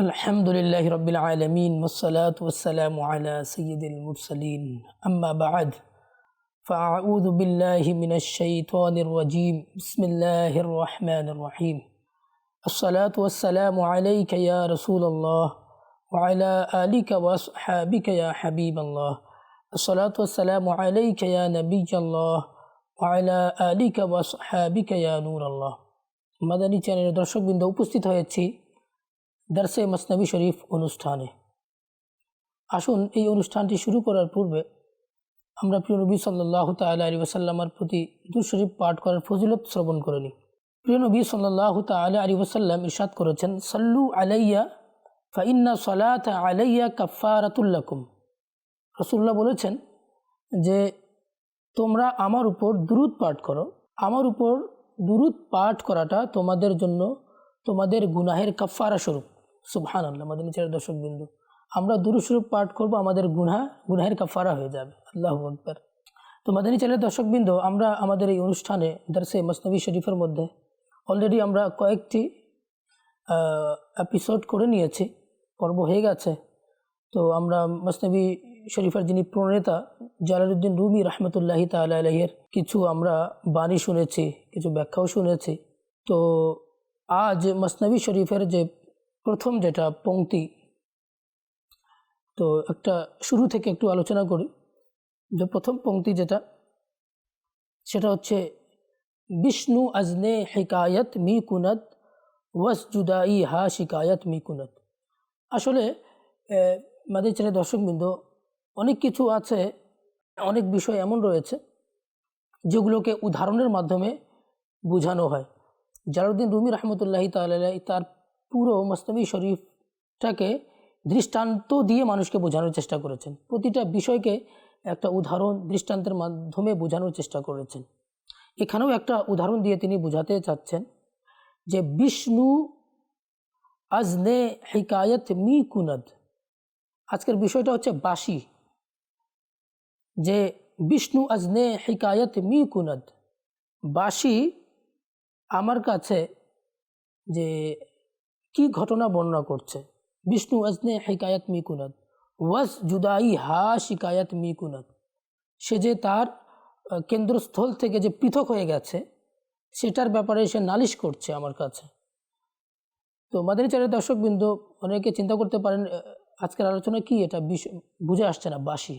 الحمد لله رب العالمين والصلاة والسلام على سيد المرسلين أما بعد فأعوذ بالله من الشيطان الرجيم بسم الله الرحمن الرحيم الصلاة والسلام عليك يا رسول الله وعلى آلك وأصحابك يا حبيب الله الصلاة والسلام عليك يا نبي الله وعلى آلك وأصحابك يا نور الله মাদানী চ্যানেলের দর্শকবৃন্দ উপস্থিত হয়েছি দার্সে মসনবী শরীফ অনুষ্ঠানে। আসুন এই অনুষ্ঠানটি শুরু করার পূর্বে আমরা প্রিয় নবী সাল্লাহ আলী ওসাল্লামার প্রতি দুর শরীফ পাঠ করার ফজিলত শ্রবণ করে নিই। প্রিয় নবী সাল্লাহ তাল্লাহ আলী ওসাল্লাম ইরশাদ করেছেন, সাল্লু আলাইয়া ফাইন্না সলাত আলাইয়া কাফারাতুল্লাকুম রসুল্লাহ বলেছেন যে, তোমরা আমার উপর দুরুদ পাঠ করো। আমার উপর দুরুদ পাঠ করাটা তোমাদের জন্য তোমাদের গুনাহের কাফারা স্বরূপ। সুবহান আল্লাহ নিচের দর্শক বিন্দু আমরা দুরুস্বরূপ পাঠ করব, আমাদের গুনা গুনাহের কাফারা হয়ে যাবে। আল্লাহ আকবর। তো মাদানী চ্যানেলের দর্শকবৃন্দ, আমরা আমাদের এই অনুষ্ঠানে, দার্সে মসনবী শরীফের মধ্যে অলরেডি আমরা কয়েকটি এপিসোড করে নিয়েছি, পর্ব হয়ে গেছে। তো আমরা মসনবী শরীফের যিনি প্রণেতা জালালুদ্দিন রুমি রহমতুল্লাহি তালের কিছু আমরা বাণী শুনেছি, কিছু ব্যাখ্যাও শুনেছি। তো আজ মসনবী শরীফের যে প্রথম যেটা পংক্তি, তো একটা শুরু থেকে একটু আলোচনা করি। যে প্রথম পংক্তি যেটা, সেটা হচ্ছে, বিষ্ণু আজনে হিকায়ত মি কুনত ওয়াস জুদাই হা শিকায়ত মি কুনত আসলে আমাদের ছেলে দর্শকবৃন্দ, অনেক কিছু আছে, অনেক বিষয় এমন রয়েছে, যেগুলোকে উদাহরণের মাধ্যমে বোঝানো হয়। জালাউদ্দিন রুমি রহমতুল্লাহি তালাই তার পুরো মস্তবি শরীফটাকে দৃষ্টান্ত দিয়ে মানুষকে বোঝানোর চেষ্টা করেছেন। প্রতিটা বিষয়কে একটা উদাহরণ দৃষ্টান্তের মাধ্যমে বোঝানোর চেষ্টা করেছেন। এখানেও একটা উদাহরণ দিয়ে তিনি বোঝাতে চাচ্ছেন যে, বিষ্ণু আজনে হিকায়ত মি কুনদ। আজকের বিষয়টা হচ্ছে বাসি যে, বিষ্ণু আজনে হিকায়ত মি কুনদ। বাসি আমার কাছে যে কি ঘটনা বর্ণনা করছে? বিষ্ণু ওয়াজনে হিকায়ত মি কুনদ ওয়াজ জুদাই হা শিকায়ত মি কুনদ সে যে তার কেন্দ্রস্থল থেকে যে পৃথক হয়ে গেছে, সেটার ব্যাপারে সে নালিশ করছে আমার কাছে। তো মাদানী চারের দর্শকবৃন্দ অনেকে চিন্তা করতে পারেন আজকের আলোচনা কি এটা বিষ বুঝে আসছে না, বাঁশি?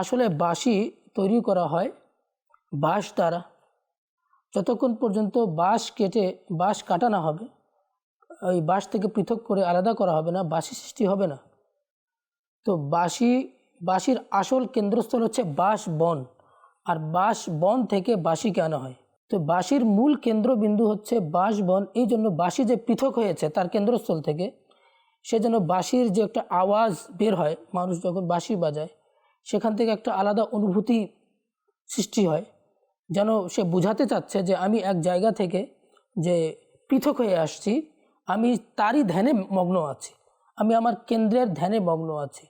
আসলে বাঁশি তৈরি করা হয় বাঁশ দ্বারা। যতক্ষণ পর্যন্ত বাঁশ কেটে, বাঁশ কাটানো হবে ওই বাঁশ থেকে পৃথক করে আলাদা করা হবে না, বাঁশি সৃষ্টি হবে না। তো বাঁশি, বাঁশির আসল কেন্দ্রস্থল হচ্ছে বাঁশ বন, আর বাঁশ বন থেকে বাঁশিকে আনা হয়? তো বাঁশির মূল কেন্দ্রবিন্দু হচ্ছে বাঁশ বন, এই জন্য বাঁশি যে পৃথক হয়েছে তার কেন্দ্রস্থল থেকে, সে যেন বাঁশির যে একটা আওয়াজ বের হয়, মানুষ যখন বাঁশি বাজায়, সেখান থেকে একটা আলাদা অনুভূতি সৃষ্টি হয়, যেন সে বুঝাতে চাচ্ছে যে আমি এক জায়গা থেকে যে পৃথক হয়ে আসছি আমি তারই ধ্যানে মগ্ন আছি। আমি আমার কেন্দ্রের ধ্যানে মগ্ন আছি।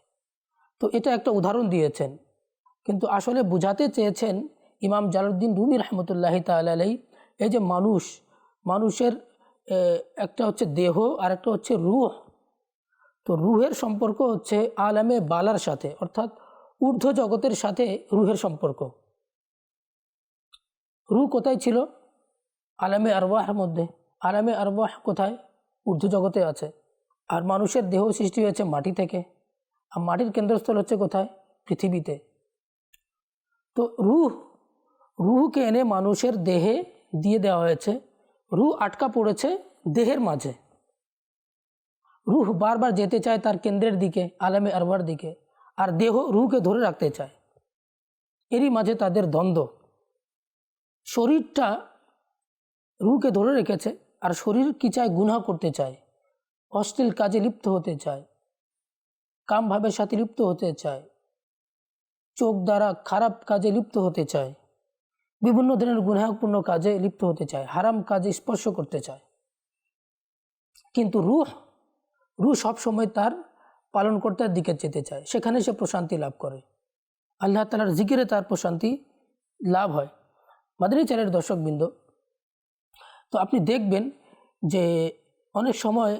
তো এটা একটা উদাহরণ দিয়েছেন। কিন্তু আসলে বুঝাতে চেয়েছেন ইমাম জালুদ্দিন রুমি রহমতুল্লাহ তালাই এই যে মানুষ, মানুষের একটা হচ্ছে দেহ আর একটা হচ্ছে রুহ। তো রুহের সম্পর্ক হচ্ছে আলামে বালার সাথে, অর্থাৎ ঊর্ধ্ব জগতের সাথে রুহের সম্পর্ক। রু কোথায় ছিল? আলামে আরবাহের মধ্যে। আলামে আরবাহ কোথায়? ঊর্ধ্ব জগতে আছে। আর মানুষের দেহ সৃষ্টি হয়েছে মাটি থেকে। আর মাটির কেন্দ্রস্থল হচ্ছে কোথায়? পৃথিবীতে। তো রুহ, রুহকে এনে মানুষের দেহে দিয়ে দেওয়া হয়েছে। রুহ আটকা পড়েছে দেহের মাঝে। রুহ বারবার যেতে চায় তার কেন্দ্রের দিকে, আলামে আরবার দিকে। আর দেহ রুহকে ধরে রাখতে চায়। এরই মাঝে তাদের দ্বন্দ্ব। শরীরটা রুহকে ধরে রেখেছে। আর শরীর কি চায় গুনা করতে চায়, অশ্লীল কাজে লিপ্ত হতে চায়, কামভাবের সাথে লিপ্ত হতে চায়, চোখ দ্বারা খারাপ কাজে লিপ্ত হতে চায়, বিভিন্ন ধরনের গুনাহপূর্ণ কাজে লিপ্ত হতে চায়, হারাম কাজে স্পর্শ করতে চায়। কিন্তু রুহ রু সবসময় তার পালনকর্তার দিকে যেতে চায়, সেখানে সে প্রশান্তি লাভ করে। আল্লাহ তালার জিকিরে তার প্রশান্তি লাভ হয়। মাদানী চ্যানেলের দর্শকবৃন্দ তো আপনি দেখবেন যে অনেক সময়,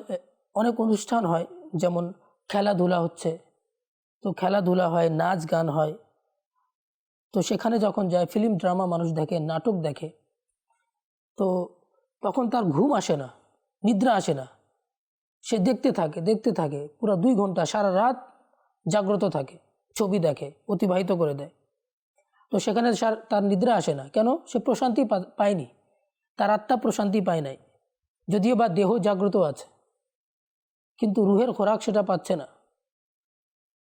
অনেক অনুষ্ঠান হয়, যেমন খেলাধুলা হচ্ছে। তো খেলাধুলা হয়, নাচ গান হয়। তো সেখানে যখন যায় ফিল্ম ড্রামা মানুষ দেখে, নাটক দেখে, তো তখন তার ঘুম আসে না, নিদ্রা আসে না। সে দেখতে থাকে দেখতে থাকে, পুরো দুই ঘণ্টা সারা রাত জাগ্রত থাকে, ছবি দেখে, অতিবাহিত করে দেয়। তো সেখানে তার নিদ্রা আসে না। কেন? সে প্রশান্তি পায়নি। তার আত্মা প্রশান্তি পায় নাই। যদিও বা দেহ জাগ্রত আছে, কিন্তু রুহের খোরাক সেটা পাচ্ছে না।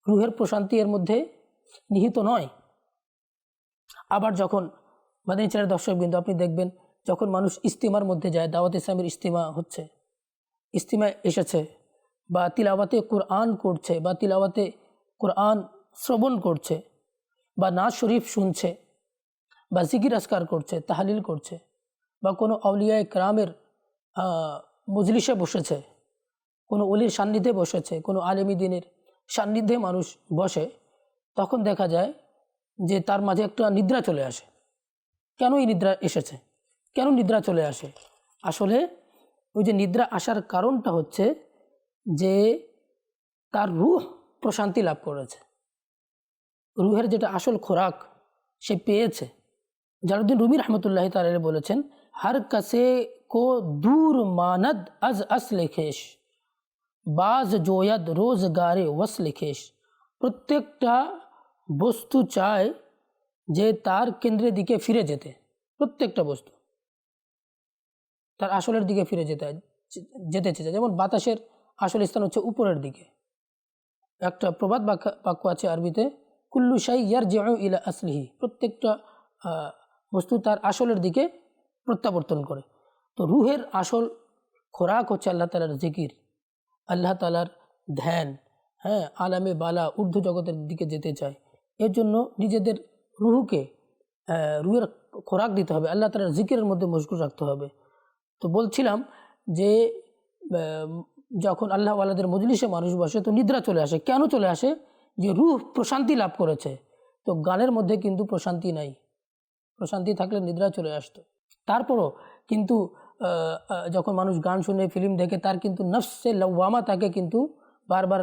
রুহের প্রশান্তি এর মধ্যে নিহিত নয়। আবার যখন মাদানী চ্যানেল দর্শকবৃন্দ আপনি দেখবেন যখন মানুষ ইস্তিমার মধ্যে যায়, দাওয়াত ইসলামের ইস্তিমা হচ্ছে, ইস্তিমায় এসেছে বা তিলাওয়াতে কোরআন করছে বা তিলাওয়াতে কোরআন শ্রবণ করছে বা নাচ শরীফ শুনছে বা জিকির আসকার করছে, তাহালিল করছে বা কোনো আউলিয়ায় ক্রামের মজলিসে বসেছে, কোনো অলির সান্নিধ্যে বসেছে, কোনো আলেমী দিনের সান্নিধ্যে মানুষ বসে, তখন দেখা যায় যে তার মাঝে একটা নিদ্রা চলে আসে। কেন এই নিদ্রা এসেছে? কেন নিদ্রা চলে আসে? আসলে ওই যে নিদ্রা আসার কারণটা হচ্ছে যে তার রুহ প্রশান্তি লাভ করেছে। রুহের যেটা আসল খোরাক সে পেয়েছে। জালুদ্দিন রুমি রহমতুল্লাহ তালে বলেছেন হর কসে কো দূর মানদ আজ আস লেখেশ বাজ জোয়দ রোজগারে ওয়াস লিখেশ প্রত্যেকটা বস্তু চায় যে তার কেন্দ্রের দিকে ফিরে যেতে প্রত্যেকটা বস্তু তার আসলের দিকে ফিরে যেতে যেতে চেয়েছে যেমন বাতাসের আসল স্থান হচ্ছে উপরের দিকে। একটা প্রবাদ বাক্য আছে আরবিতে, কুল্লু শাই ইয়ার জে ইলা আসলিহি। প্রত্যেকটা বস্তু তার আসলের দিকে প্রত্যাবর্তন করে। তো রুহের আসল খোরাক হচ্ছে আল্লাহ তালার জিকির, আল্লাহ তালার ধ্যান হ্যাঁ আলামে বালা ঊর্ধ্ব জগতের দিকে যেতে চায়। এর জন্য নিজেদের রুহুকে রুহের খোরাক দিতে হবে, আল্লাহ তালার জিকিরের মধ্যে মশগুল রাখতে হবে। তো বলছিলাম যে যখন আল্লাহ আল্লাদের মজলিসে মানুষ বসে, তো নিদ্রা চলে আসে। কেন চলে আসে? যে রুহ প্রশান্তি লাভ করেছে। তো গানের মধ্যে কিন্তু প্রশান্তি নাই। প্রশান্তি থাকলে নিদ্রা চলে আসতো। তারপরও কিন্তু যখন মানুষ গান শুনে ফিল্ম দেখে, তার কিন্তু নফসে লওয়ামা তাকে কিন্তু বারবার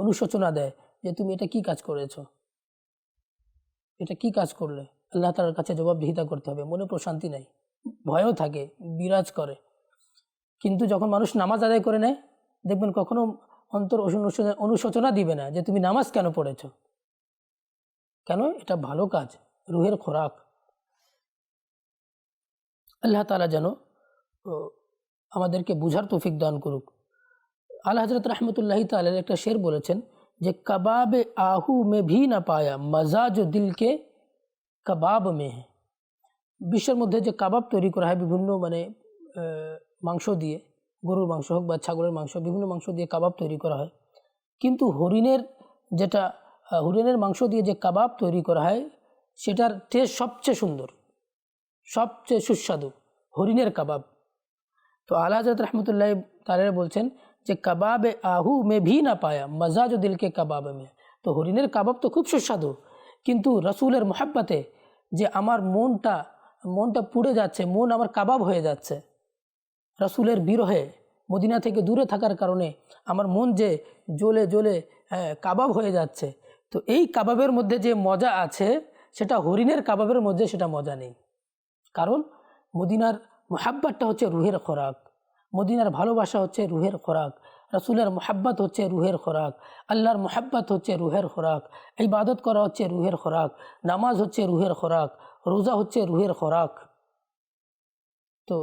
অনুশোচনা দেয় যে তুমি এটা কি কাজ করেছ? এটা কি কাজ করলে? আল্লাহ তালার কাছে জবাবদিহিতা করতে হবে। মনে প্রশান্তি নাই। ভয়ও থাকে, বিরাজ করে। কিন্তু যখন মানুষ নামাজ আদায় করে নেয়, দেখবেন কখনো অন্তর অনুশোচনা দিবে না যে তুমি নামাজ কেন পড়েছো? কেন? এটা ভালো কাজ। রুহের খোরাক। আল্লাহ তালা যেন ও, আমাদেরকে বুঝার তৌফিক দান করুক আল্লাহ হজরত রহমতুল্লাহ তালের একটা শের বলেছেন যে কবাবে आहू में भी না পায়া মজা जो দিল के কবাব में है বিশ্বের মধ্যে যে কাবাব তৈরি করা হয় বিভিন্ন মানে আহ, মাংস দিয়ে গরুর মাংস হোক বা ছাগলের মাংস বিভিন্ন মাংস দিয়ে কাবাব তৈরি করা হয় কিন্তু হরিণের যেটা আহ, হরিণের মাংস দিয়ে যে কাবাব তৈরি করা হয় সেটার টেস্ট সবচেয়ে সুন্দর সবচেয়ে সুস্বাদু, হরিণের কাবাব। তো আল্লাহ হজরত রহমতুল্লাহ তালের বলছেন যে, কাবাবে আহু মে ভি না পায়া মজা জো দিলকে কাবাব মে। তো হরিণের কাবাব তো খুব সুস্বাদু, কিন্তু রসুলের মোহাব্বতে যে আমার মনটা মনটা পুড়ে যাচ্ছে, মন আমার কাবাব হয়ে যাচ্ছে, রসুলের বিরহে, মদিনা থেকে দূরে থাকার কারণে আমার মন যে জ্বলে জ্বলে হ্যাঁ, কাবাব হয়ে যাচ্ছে। তো এই কাবাবের মধ্যে যে মজা আছে, সেটা হরিণের কাবাবের মধ্যে সেটা মজা নেই। কারণ মদিনার মোহাব্বাতটা হচ্ছে রুহের খোরাক, মদিনার ভালোবাসা হচ্ছে রুহের খোরাক, রসুলের মোহাব্বত হচ্ছে রুহের খোরাক, আল্লাহর মোহাব্বত হচ্ছে রুহের খোরাক, ইবাদত করা হচ্ছে রুহের খোরাক, নামাজ হচ্ছে রুহের খোরাক, রোজা হচ্ছে রুহের খোরাক। তো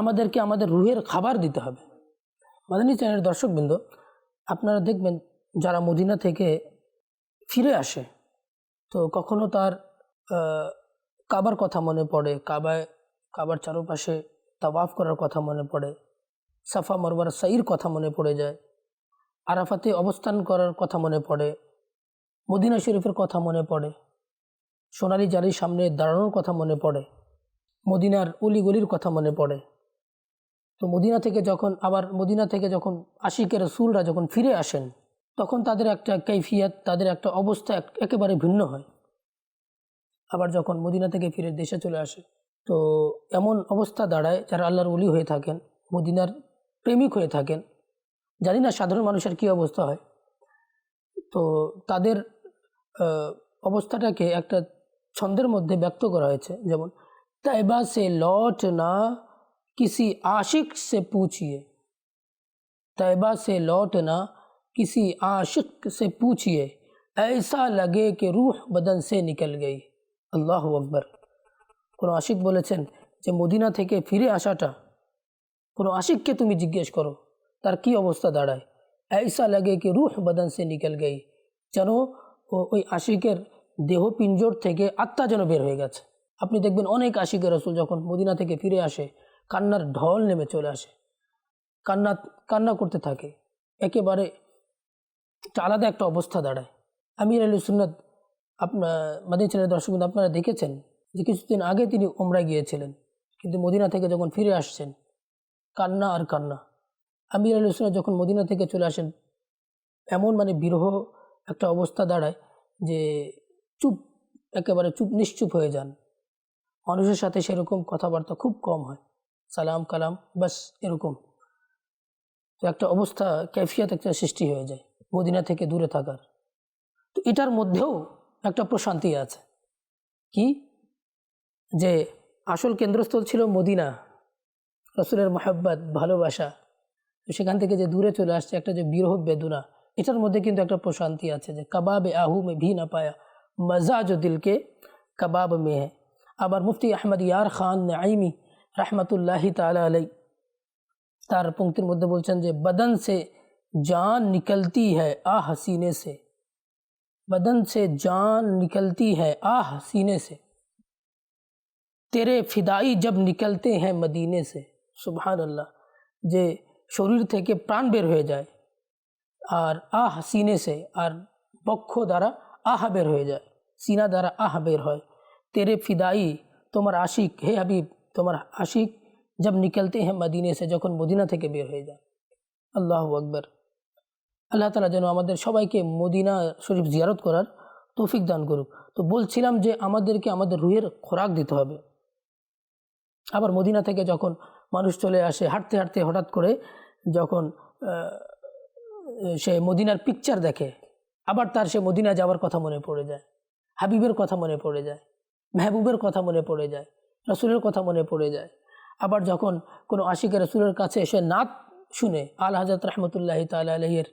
আমাদেরকে আমাদের রুহের খাবার দিতে হবে। মাদানী চ্যানেলের দর্শকবৃন্দ, আপনারা দেখবেন যারা মদিনা থেকে ফিরে আসে, তো কখনো তার কাবার কথা মনে পড়ে, কাবায়, কাবার চারপাশে তাওয়াফ করার কথা মনে পড়ে, সাফা মরবার সাইর কথা মনে পড়ে যায়, আরাফাতে অবস্থান করার কথা মনে পড়ে, মদিনা শরীফের কথা মনে পড়ে, সোনালি জারির সামনে দাঁড়ানোর কথা মনে পড়ে, মদিনার অলিগলির কথা মনে পড়ে। তো মদিনা থেকে যখন, আবার মদিনা থেকে যখন আশিকের রসুলরা যখন ফিরে আসেন, তখন তাদের একটা কৈফিয়ত তাদের একটা অবস্থা এক- একেবারে ভিন্ন হয়। আবার যখন মদিনা থেকে ফিরে দেশে চলে আসে তো এমন অবস্থা দাঁড়ায় যারা আল্লাহর অলি হয়ে থাকেন মদিনার প্রেমিক হয়ে থাকেন জানি না সাধারণ মানুষের কী অবস্থা হয় তো তাদের আহ, অবস্থাটাকে একটা ছন্দের মধ্যে ব্যক্ত করা হয়েছে যেমন तैबा से लौटना किसी आशिक से पूछिए तैबा से लौटना किसी आशिक से पूछिए ऐसा लगे कि रूह बदन से निकल गई আল্লাহ আকবর। কোনো আশিক বলেছেন যে মদিনা থেকে ফিরে আসাটা, কোনো আশিককে তুমি জিজ্ঞেস করো, তার কি অবস্থা দাঁড়ায়? এইসা লাগে কি রুহ বদন সে নিকল গেই। যেন ওই আশিকের দেহ পিঞ্জর থেকে আত্মা যেন বের হয়ে গেছে। আপনি দেখবেন অনেক আশিকের রসুল যখন মদিনা থেকে ফিরে আসে, কান্নার ঢল নেমে চলে আসে। কান্না কান্না করতে থাকে। একেবারে একটা আলাদা একটা অবস্থা দাঁড়ায়। আমির আলী সুন্নাথ আপনার মাদিনী ছেলের দর্শক আপনারা দেখেছেন যে কিছুদিন আগে তিনি ওমরা গিয়েছিলেন। কিন্তু মদিনা থেকে যখন ফিরে আসছেন, কান্না আর কান্না। আমির আলী সুন্নত যখন মদিনা থেকে চলে আসেন, এমন মানে বিরহ একটা অবস্থা দাঁড়ায় যে চুপ, একেবারে চুপ, নিশ্চুপ হয়ে যান। মানুষের সাথে সেরকম কথাবার্তা খুব কম হয়। সালাম, কালাম, বাস এরকম। তো একটা অবস্থা ক্যাফিয়াত একটা সৃষ্টি হয়ে যায় মদিনা থেকে দূরে থাকার। তো এটার মধ্যেও একটা প্রশান্তি আছে। কি? যে আসল কেন্দ্রস্থল ছিল মদিনা। রসুলের মহাব্বাত, ভালোবাসা। তো সেখান থেকে যে দূরে চলে আসছে একটা যে বিরহ বেদনা, এটার মধ্যে কিন্তু একটা প্রশান্তি আছে যে কাবাবে আহু মে ভি না পায়া, মজাজ দিলকে কাবাব মে আবার মুফতি আহমদ ইয়ার খান আইমি রহমতুল্লাহি তালা আলাই তার পঙ্ক্তির মধ্যে বলছেন যে, বদন সে জান নিকলতি হ্যাঁ আ হাসিনে সে। बदन से जान निकलती है आह सीने से तेरे फिदाई जब निकलते हैं मदीने से সুবহান আল্লাহ যে শরীর থেকে প্রাণ বের হয়ে যায় আর আহ সিনে সে আর বক্ষ দ্বারা আহ বের হয়ে যায় সিনা দ্বারা আহ বের হয় তেরে ফিদাই তোমার আশিক হে হাবিব তোমার আশিক জব নিকলতে হ্যাঁ মদিনে সে যখন মদিনা থেকে বের হয়ে যায় আল্লাহ আকবর আল্লাহ তালা যেন আমাদের সবাইকে মদিনা শরীফ জিয়ারত করার তৌফিক দান করুক। তো বলছিলাম যে আমাদেরকে আমাদের রুহের খোরাক দিতে হবে। আবার মদিনা থেকে যখন মানুষ চলে আসে, হাঁটতে হাঁটতে হঠাৎ করে যখন সে মদিনার পিকচার দেখে, আবার তার সে মদিনা যাওয়ার কথা মনে পড়ে যায়, হাবিবের কথা মনে পড়ে যায়, মেহবুবের কথা মনে পড়ে যায়, রসুলের কথা মনে পড়ে যায়। আবার যখন কোনো আশিকের রসুলের কাছে এসে নাত শুনে, আল হাজরত রহমতুল্লাহ তাল আলহির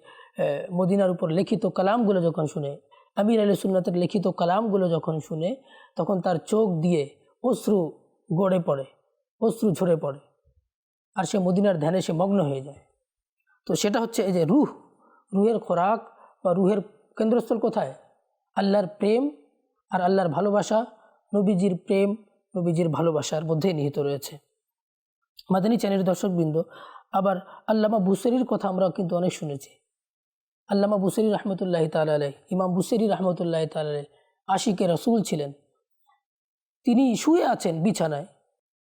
মদিনার উপর লিখিত কালামগুলো যখন শুনে, আমির আলী সুন্নতের লিখিত কালামগুলো যখন শুনে, তখন তার চোখ দিয়ে অশ্রু গড়ে পড়ে, অশ্রু ঝরে পড়ে, আর সে মদিনার ধ্যানে সে মগ্ন হয়ে যায়। তো সেটা হচ্ছে এই যে রুহ, রুহের খোরাক বা রুহের কেন্দ্রস্থল কোথায়? আল্লাহর প্রেম আর আল্লাহর ভালোবাসা, নবীজির প্রেম, নবীজির ভালোবাসার মধ্যেই নিহিত রয়েছে। মাদানী চ্যানেলের দর্শকবৃন্দ আবার আল্লামা বুসেরির কথা আমরা কিন্তু অনেক শুনেছি। আল্লামা বুসেরি রহমতুল্লাহ তালাই ইমাম বুসেরি রহমতুল্লাহ তালাই আশিকে রসুল ছিলেন। তিনি শুয়ে আছেন বিছানায়।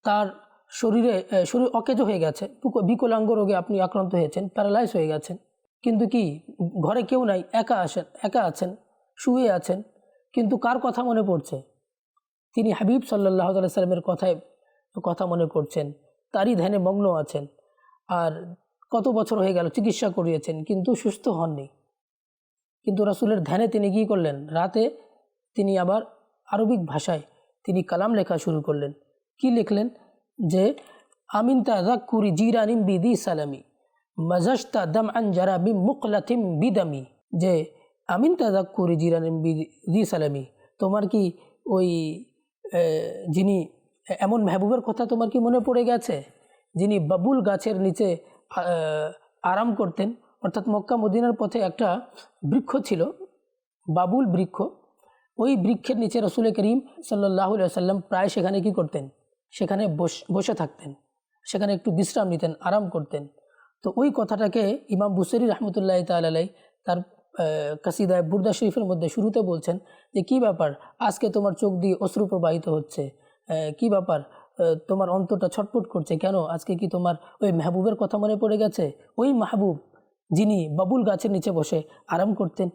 তার শরীরে শরীর অকেজ হয়ে গেছে বিকলাঙ্গ রোগে আপনি আক্রান্ত হয়েছেন প্যারালাইজ হয়ে গেছেন। কিন্তু কি, ঘরে কেউ নাই, একা আসেন, একা আছেন, শুয়ে আছেন। কিন্তু কার কথা মনে পড়ছে? তিনি হাবিব সাল্লাহ সাল্লামের কথায় কথা মনে করছেন তারই ধ্যানে মগ্ন আছেন। আর কত বছর হয়ে গেল চিকিৎসা করিয়েছেন, কিন্তু সুস্থ হননি। কিন্তু রাসুলের ধ্যানে তিনি কী করলেন? রাতে তিনি আবার আরবিক ভাষায় তিনি কালাম লেখা শুরু করলেন। কি লিখলেন? যে, আমিন তাজাক্কুরি জিরানিম বিদি সালামি মজস্তা দম আন জারাবি মুকলাথিম বিদামি। যে, আমিন তাজাক্কুরি জিরানিম বিদি সালামি, তোমার কি ওই যিনি এমন মেহবুবের কথা তোমার কি মনে পড়ে গেছে? যিনি বাবুল গাছের নিচে আরাম করতেন, অর্থাৎ মক্কা মদিনার পথে একটা বৃক্ষ ছিল, বাবুল বৃক্ষ, ওই বৃক্ষের নিচে রসুল করিম সাল্লাহ সাল্লাম প্রায় সেখানে কি করতেন? সেখানে বস- থাকতেন, সেখানে একটু বিশ্রাম নিতেন, আরাম করতেন। তো ওই কথাটাকে ইমাম বুসরি রহমতুল্লাহ তালাই তার কাসিদায় বুর্দা শরীফের মধ্যে শুরুতে বলছেন যে, কি ব্যাপার? আজকে তোমার চোখ দিয়ে অশ্রু প্রবাহিত হচ্ছে। কি ব্যাপার? তোমার অন্তরটা ছটফট করছে কেন? আজকে কি তোমার ওই মেহবুবের কথা মনে পড়ে গেছে? ওই মাহবুব যিনি বাবুল গাছের নিচে বসে আরাম করতেন।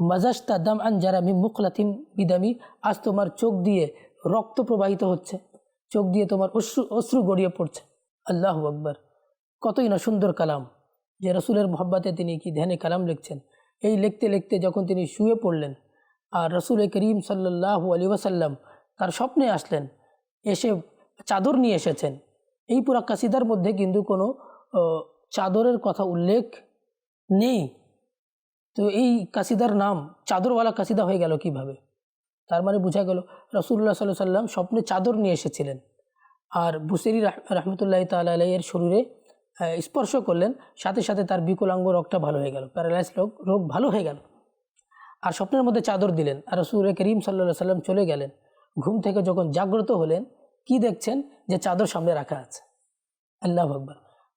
মাজাস্তা দাম আন যারা মি মুখলাথিম বিদামি, আজ তোমার চোখ দিয়ে রক্ত প্রবাহিত হচ্ছে। চোখ দিয়ে তোমার অশ্রু অশ্রু গড়িয়ে পড়ছে। আল্লাহ আকবর। কতই না সুন্দর কালাম। যে রসুলের মোহাব্বাতে তিনি কি ধ্যানে কালাম লিখছেন? এই লিখতে লিখতে যখন তিনি শুয়ে পড়লেন আর রসুল করিম সাল্লাহু আলী ওয়াসাল্লাম তার স্বপ্নে আসলেন, এসে চাদর নিয়ে এসেছেন। এই পুরা কাসিদার মধ্যে কিন্তু কোনো চাদরের কথা উল্লেখ নেই। তো এই কাসিদার নাম, চাদরওয়ালা কাসিদা হয়ে গেল কীভাবে? তার মানে বোঝা গেল রসুল্লাহ সাল্লাহ সাল্লাম স্বপ্নে চাদর নিয়ে এসেছিলেন। আর বুসেরি রাহ- রহমতুল্লাহ তাল আলাইয়ের শরীরে স্পর্শ করলেন, সাথে সাথে তার বিকলাঙ্গ রোগটা ভালো হয়ে গেল প্যারালাইজ রোগ রোগ ভালো হয়ে গেল। আর স্বপ্নের মধ্যে চাদর দিলেন, আর রসুল করিম সাল্লাহ সাল্লাম চলে গেলেন। ঘুম থেকে যখন জাগ্রত হলেন কি দেখছেন? যে চাদর সামনে রাখা আছে। আল্লাহ আকবর।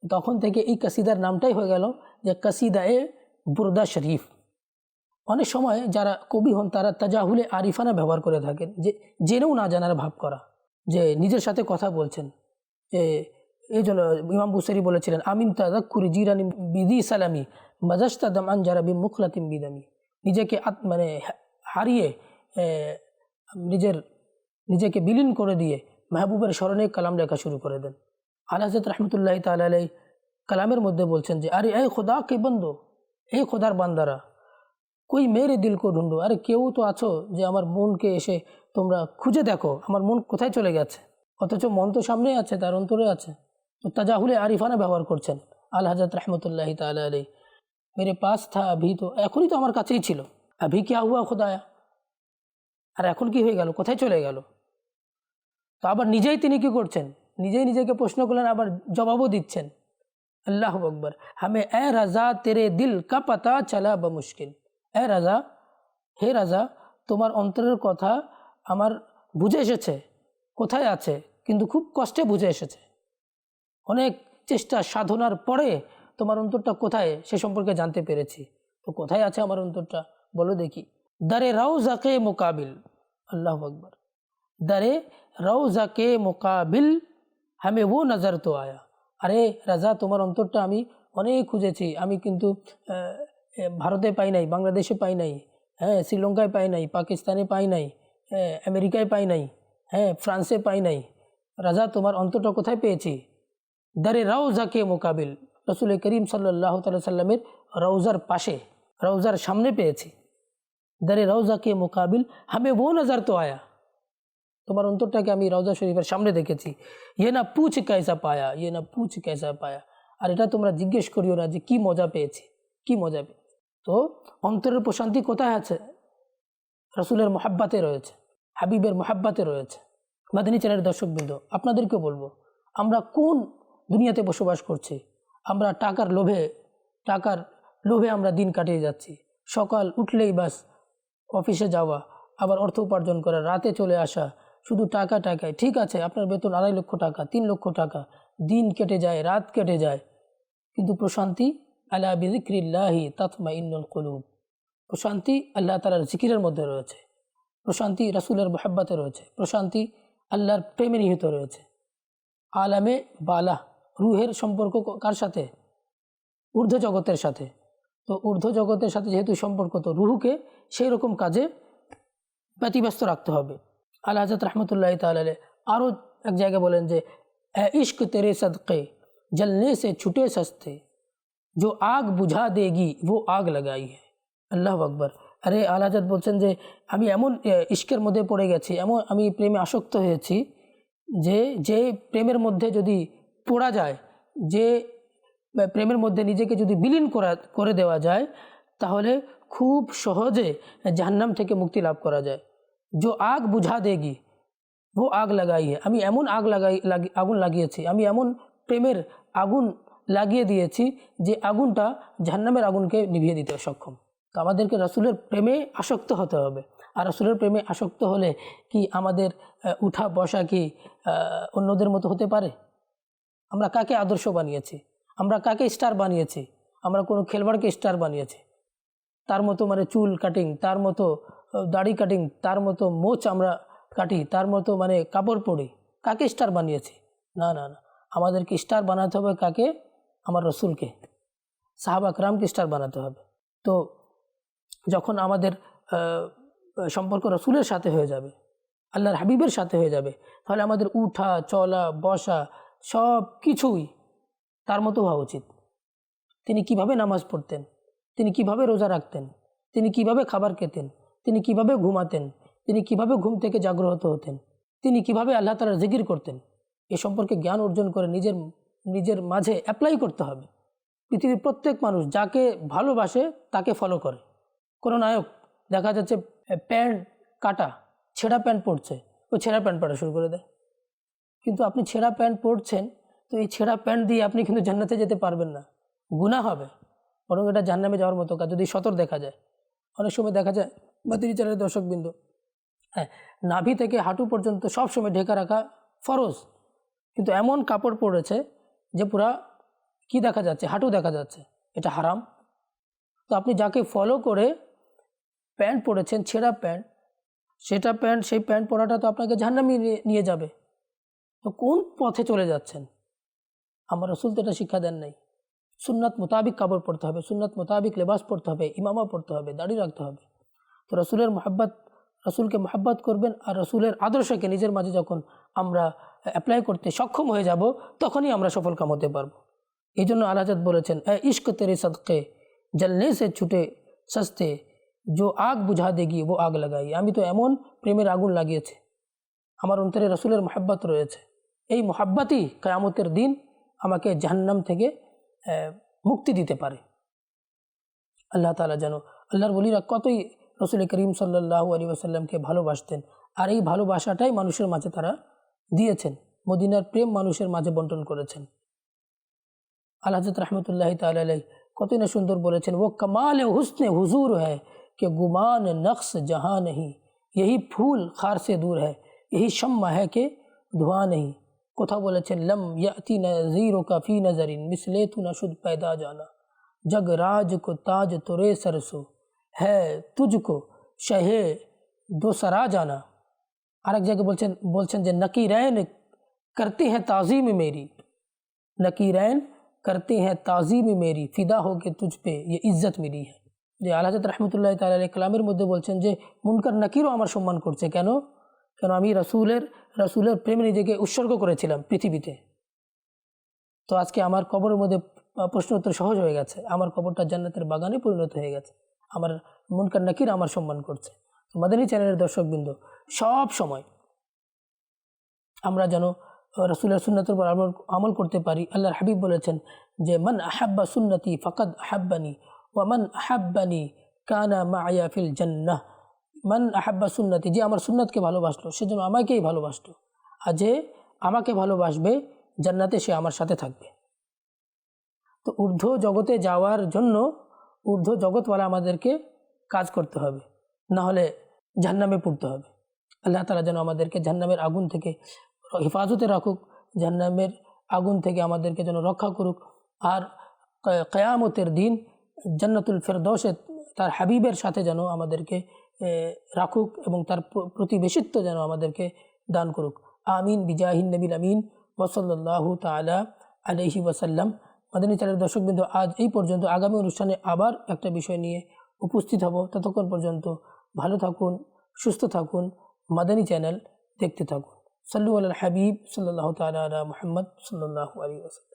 তখন থেকে এই কাসিদার নামটাই হয়ে গেল যে কাসিদা এ বুরদা শরীফ। অনেক সময় যারা কবি হন, তারা তাজাহুলে আরিফানা ব্যবহার করে থাকেন। যে জেনেও না জানার ভাব করা। যে নিজের সাথে কথা বলছেন। যে এই জন্য ইমাম বুসারি বলেছিলেন, আমিন তাদাক্কুরি জিরানি বিদি সালামি মাজাস্তা দাম আনজারাবি মুখলাতিম বিদামি। নিজেকে আত- মানে হারিয়ে নিজের, নিজেকে বিলীন করে দিয়ে মেহবুবের স্মরণে কালাম লেখা শুরু করে দেন। আলহাজত রহমতুল্লাহ তালাই কালামের মধ্যে বলছেন যে, আরে, এই খোদা কে বন্ধু? এই খোদার বান্দারা। কই মেরে দিল কো ঢুন্ডো? আরে, কেউ তো আছো যে আমার মনকে এসে তোমরা খুঁজে দেখো, আমার মন কোথায় চলে গেছে? অথচ মন তো সামনেই আছে, তার অন্তরে আছে। তো তাজাহুলে আরিফানা ব্যবহার করছেন আল হাজরত রহমতুল্লাহ তালা আলাই মেরে পাস থা আভি তো এখনই তো আমার কাছেই ছিল। আভি কে হুয়া খোদায়া? আর এখন কি হয়ে গেল? কোথায় চলে গেল? তো আবার নিজেই তিনি কি করছেন? নিজেই নিজেকে প্রশ্ন করলেন, আবার জবাবও দিচ্ছেন। আল্লাহ আকবর। হামে, এ রাজা, তেরে দিল কা পাতা চলা বা মুশকিল। এ রাজা, হে রাজা, তোমার অন্তরের কথা আমার বুঝে এসেছে, কোথায় আছে? কিন্তু খুব কষ্টে বুঝে এসেছে। অনেক চেষ্টা সাধনার পরে তোমার অন্তরটা কোথায়? সে সম্পর্কে জানতে পেরেছি। তো কোথায় আছে আমার অন্তরটা? বলো দেখি। দারে রাও জাকে মোকাবিল। আল্লাহ আকবর। দারে রওজা কে মোকাবিল হামে ও নজর তো আয়া আরে রাজা তোমার অন্তরটা আমি অনেক খুঁজেছি আমি কিন্তু ভারতে পাই নাই বাংলাদেশে পাই নাই হ্যাঁ শ্রীলঙ্কায় পাই নাই পাকিস্তানে পাই নাই হ্যাঁ আমেরিকায় পাই নাই হ্যাঁ ফ্রান্সে পাই নাই রাজা তোমার অন্তরটা কোথায় পেয়েছি দারে রওজা মোকাবিল রসুল করিম সাল্লাহ তাল্লাহ সাল্লামের রওজার পাশে রওজার সামনে পেয়েছি দারে রওজা মোকাবিল হামে ও নজর তো আয়া তোমার অন্তরটাকে আমি রওজা শরীফের সামনে দেখেছি। ইয়ে না পুছ কেসা পায়া ইয়ে না পুছ কেসা পায়া। আর এটা তোমরা জিজ্ঞেস করিও না যে কি মজা পেয়েছি, কি মজা পেয়েছি। তো অন্তরের প্রশান্তি কোথায় আছে? রসুলের মোহাব্বাতে রয়েছে, হাবিবের মোহাব্বাতে রয়েছে। মাদিনী চ্যানেলের দর্শকবৃন্দ আপনাদেরকে বলব, আমরা কোন দুনিয়াতে বসবাস করছি? আমরা টাকার লোভে টাকার লোভে আমরা দিন কাটিয়ে যাচ্ছি। সকাল উঠলেই বাস, অফিসে যাওয়া, আবার অর্থ উপার্জন করা, রাতে চলে আসা শুধু টাকা টাকায়। ঠিক আছে, আপনার বেতন আড়াই লক্ষ টাকা, তিন লক্ষ টাকা। দিন কেটে যায়, রাত কেটে যায়। কিন্তু প্রশান্তি আল্লাহ বিজিক্রিল্লাহি তাতমা ইন্নুল কলুব। প্রশান্তি আল্লাহ তালার জিকিরের মধ্যে রয়েছে। প্রশান্তি রাসুলের মোহাব্বাতে রয়েছে। প্রশান্তি আল্লাহর প্রেমে নিহিত রয়েছে। আলামে বালা, রুহের সম্পর্ক কার সাথে? ঊর্ধ্ব জগতের সাথে। তো ঊর্ধ্ব জগতের সাথে যেহেতু সম্পর্ক, তো রুহুকে সেই রকম কাজে ব্যতিব্যস্ত রাখতে হবে। আল্লাহ হাজরত রহমতুল্লাহ তালে আরও এক জায়গায় বলেন যে ইশক তেরে সদকে জলনে সে ছুটে সস্তে, যো আগ বুঝা দেগি ও আগ লাগাই আল্লাহ আকবর। আরে আলাজাদ বলছেন যে, আমি এমন ইস্কের মধ্যে পড়ে গেছি, এমন, আমি প্রেমে আসক্ত হয়েছি যে যে প্রেমের মধ্যে যদি পড়া যায়, যে প্রেমের মধ্যে নিজেকে যদি বিলীন করা, করে দেওয়া যায়, তাহলে খুব সহজে জাহান্নাম থেকে মুক্তি লাভ করা যায়। जो आग बुझा देगी वो আগ লাগাই है আমি এমন আগ লাগাই লাগি- আগুন লাগিয়েছি আমি এমন প্রেমের আগুন লাগিয়ে দিয়েছি যে আগুনটা জাহান্নামের আগুনকে নিভিয়ে দিতে সক্ষম তো আমাদেরকে রসুলের প্রেমে আসক্ত হতে হবে আর রসুলের প্রেমে আসক্ত হলে কি আমাদের আহ, উঠা বসা কি আহ, অন্যদের মতো হতে পারে আমরা কাকে আদর্শ বানিয়েছি আমরা কাকে স্টার বানিয়েছি আমরা কোনো খেলোয়াড়কে স্টার বানিয়েছি তার মতো মানে চুল কাটিং তার মতো আহ, দাড়ি কাটিং তার মতো মোচ আমরা কাটি, তার মতো মানে কাপড় পরি। কাকে স্টার বানিয়েছি? না না না। আমাদেরকে স্টার বানাতে হবে কাকে? আমার রসুলকে। সাহাবা রামকে স্টার বানাতে হবে। তো যখন আমাদের সম্পর্ক রসুলের সাথে হয়ে যাবে, আল্লাহর হাবিবের সাথে হয়ে যাবে, তাহলে আমাদের উঠা, চলা, বসা সব কিছুই তার মতো হওয়া উচিত। তিনি কীভাবে নামাজ পড়তেন? তিনি কীভাবে রোজা রাখতেন? তিনি কীভাবে খাবার খেতেন? তিনি কীভাবে ঘুমাতেন? তিনি কীভাবে ঘুম থেকে জাগ্রত হতেন? তিনি কীভাবে আল্লাহ তালার জিকির করতেন? এ সম্পর্কে জ্ঞান অর্জন করে নিজের নিজের মাঝে অ্যাপ্লাই করতে হবে। পৃথিবীর প্রত্যেক মানুষ যাকে ভালোবাসে তাকে ফলো করে। কোনো নায়ক, দেখা যাচ্ছে প্যান্ট কাটা, ছেঁড়া প্যান্ট পরছে, ও ছেঁড়া প্যান্ট পরা শুরু করে দেয়। কিন্তু আপনি ছেঁড়া প্যান্ট পরছেন, তো এই ছেঁড়া প্যান্ট দিয়ে আপনি কিন্তু জান্নাতে যেতে পারবেন না। গুণা হবে, বরং এটা জান্নামে যাওয়ার মতো কাজ, যদি সতর দেখা যায়। অনেক সময় দেখা যায় বা বাতিরি চালের দর্শকবিন্দু হ্যাঁ নাভি থেকে হাঁটু পর্যন্ত সব সময় ঢেকা রাখা ফরজ। কিন্তু এমন কাপড় পরেছে যে পুরা কি দেখা যাচ্ছে, হাঁটু দেখা যাচ্ছে, এটা হারাম। তো আপনি যাকে ফলো করে প্যান্ট পরেছেন, ছেঁড়া প্যান্ট, সেটা প্যান্ট, সেই প্যান্ট পরাটা তো আপনাকে নিয়ে- নিয়ে যাবে। তো কোন পথে চলে যাচ্ছেন? আমার রসুল তো এটা শিক্ষা দেন নাই। সুন্নাত মোতাবিক কাপড় পরতে হবে, সুন্নাত মোতাবিক লেবাস পরতে হবে, ইমামা পরতে হবে, দাড়ি রাখতে হবে। তো রসুলের মোহাব্বত, রসুলকে মোহাব্বত করবেন আর রসুলের আদর্শকে নিজের মাঝে যখন আমরা অ্যাপ্লাই করতে সক্ষম হয়ে যাব, তখনই আমরা সফল কাম হতে পারব। এই জন্য আলাজাদ বলেছেন, এ ইস্ক তেরে সদকে জলনে সে ছুটে সস্তে জো আগ বুঝা দেগি, ও আগ লাগাই। আমি তো এমন প্রেমের আগুন লাগিয়েছে, আমার অন্তরে রসুলের মোহাব্বত রয়েছে। এই মোহাব্বাতই কায়ামতের দিন আমাকে জাহান্নাম থেকে মুক্তি দিতে পারে আল্লাহ তালা যেন আল্লাহর বলিরা কতই রসুল করিম সাল্লাহ আলী আসাল্লামকে ভালোবাসতেন আর এই ভালোবাসাটাই মানুষের মাঝে তারা দিয়েছেন মদিনার প্রেম মানুষের মাঝে বন্টন করেছেন আল্লাহ রহমতুল্লাহ তালাই কতই না সুন্দর বলেছেন ও কমাল হুসনে হুজুর হ্যায় कि गुमान नक्श जहाँ नहीं यही फूल खार से दूर है यही शम्मा है कि धुआं नहीं কথা বলেছেন লম ইয়াতি نظیر و کافی نظرین مسلے تو نشد پیدا جانا۔ جگ راج کو تاج ترے سرسو ہے تجھ کو شہے دو سرا جانا۔ আরেক জায়গায় বলছেন বলছেন যে নকিরায়ন کرتے ہیں تعظیم میری۔ نکیرین کرتے ہیں تازیم میری، فدا ہو کے تجھ پہ یہ عزت میری ہے۔ যে আল্লাহ রহমতুল্লাহ তাল আলী কালামের মধ্যে বলছেন যে মুনকার নাকিরও আমার সম্মান করছে কেন কেন আমি রসুলের রসুলের প্রেমে নিজেকে উৎসর্গ করেছিলাম পৃথিবীতে। তো আজকে আমার কবরের মধ্যে প্রশ্ন উত্তর সহজ হয়ে গেছে। আমার কবরটা জান্নাতের বাগানে পরিণত হয়ে গেছে। আমার মুনকার নাকির আমার সম্মান করছে। মাদানী চ্যানেলের দর্শকবৃন্দ, সব সময় আমরা যেন রসুলের সুন্নতের উপর আমল আমল করতে পারি। আল্লাহর হাবিব বলেছেন যে, মান আহাব্বা সুন্নতি ফকাদ আহাব্বানি ওয়ামান আহাব্বানি কানা মা ফিল জান্নাহ। মান আহাব্বা সুন্নতি, যে আমার সুন্নতকে ভালোবাসলো সেজন্য আমাকেই ভালোবাসলো আর যে আমাকে ভালোবাসবে, জান্নাতে সে আমার সাথে থাকবে। তো ঊর্ধ্ব জগতে যাওয়ার জন্য ঊর্ধ্ব জগৎওয়ালা আমাদেরকে কাজ করতে হবে। না হলে জাহান্নামে পড়তে হবে। আল্লাহ তালা যেন আমাদেরকে জাহান্নামের আগুন থেকে হেফাজতে রাখুক, জাহান্নামের আগুন থেকে আমাদেরকে যেন রক্ষা করুক। আর কেয়ামতের দিন জান্নাতুল ফেরদৌসে তার হাবিবের সাথে যেন আমাদেরকে রাখুক এবং তার প্রতিবেশিত্ব যেন আমাদেরকে দান করুক। আমিন বিজাহিন নবীল আমিন। ওসল্লাহ তালা আলহি ওয়াসাল্লাম মাদানী চ্যানেল দর্শকবৃন্দ, আজ এই পর্যন্ত। আগামী অনুষ্ঠানে আবার একটা বিষয় নিয়ে উপস্থিত হব। ততক্ষণ পর্যন্ত ভালো থাকুন, সুস্থ থাকুন, মাদানী চ্যানেল দেখতে থাকুন। সাল্লু আল হাবিব সাল্লাহ তালা আলা মোহাম্মদ সাল্লাহ আলী ওসাল্লাম